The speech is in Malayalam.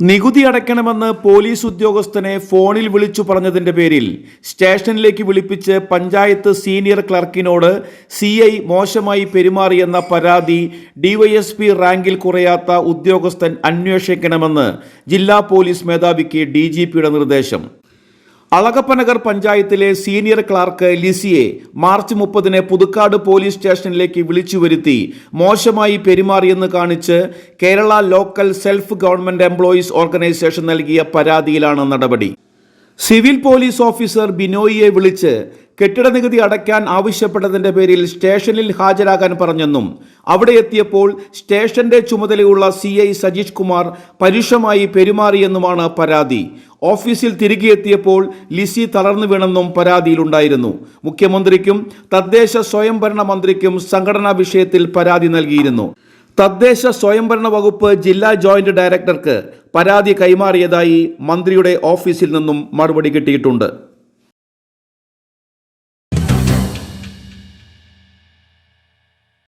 നികുതി അടയ്ക്കണമെന്ന് പോലീസ് ഉദ്യോഗസ്ഥനെ ഫോണിൽ വിളിച്ചു പറഞ്ഞതിന്റെ പേരിൽ സ്റ്റേഷനിലേക്ക് വിളിപ്പിച്ച് പഞ്ചായത്ത് സീനിയർ ക്ലർക്കിനോട് സി ഐ മോശമായി പെരുമാറിയെന്ന പരാതി ഡിവൈഎസ്പി റാങ്കിൽ കുറയാത്ത ഉദ്യോഗസ്ഥൻ അന്വേഷിക്കണമെന്ന് ജില്ലാ പോലീസ് മേധാവിക്ക് ഡി നിർദ്ദേശം. അളകപ്പനഗർ പഞ്ചായത്തിലെ സീനിയർ ക്ലാർക്ക് ലിസിയെ മാർച്ച് മുപ്പതിന് പുതുക്കാട് പോലീസ് സ്റ്റേഷനിലേക്ക് വിളിച്ചു വരുത്തി മോശമായി പെരുമാറിയെന്ന് കാണിച്ച് Kerala local self government employees organisation നൽകിയ പരാതിയിലാണ് നടപടി. സിവിൽ പോലീസ് ഓഫീസർ ബിനോയിയെ വിളിച്ച് കെട്ടിട നികുതി അടയ്ക്കാൻ ആവശ്യപ്പെട്ടതിന്റെ പേരിൽ സ്റ്റേഷനിൽ ഹാജരാകാൻ പറഞ്ഞെന്നും അവിടെ എത്തിയപ്പോൾ സ്റ്റേഷന്റെ ചുമതലയുള്ള സി ഐ സജീഷ് കുമാർ പരുഷമായി പെരുമാറിയെന്നുമാണ് പരാതി. ഓഫീസിൽ തിരികെ എത്തിയപ്പോൾ ലിസി തളർന്നു വീണെന്നും പരാതിയിലുണ്ടായിരുന്നു. മുഖ്യമന്ത്രിക്കും തദ്ദേശ സ്വയംഭരണ മന്ത്രിക്കും സംഘടനാ വിഷയത്തിൽ പരാതി നൽകിയിരുന്നു. തദ്ദേശ സ്വയംഭരണ വകുപ്പ് ജില്ലാ ജോയിന്റ് ഡയറക്ടർക്ക് പരാതി കൈമാറിയതായി മന്ത്രിയുടെ ഓഫീസിൽ നിന്നും മറുപടി കിട്ടിയിട്ടുണ്ട്.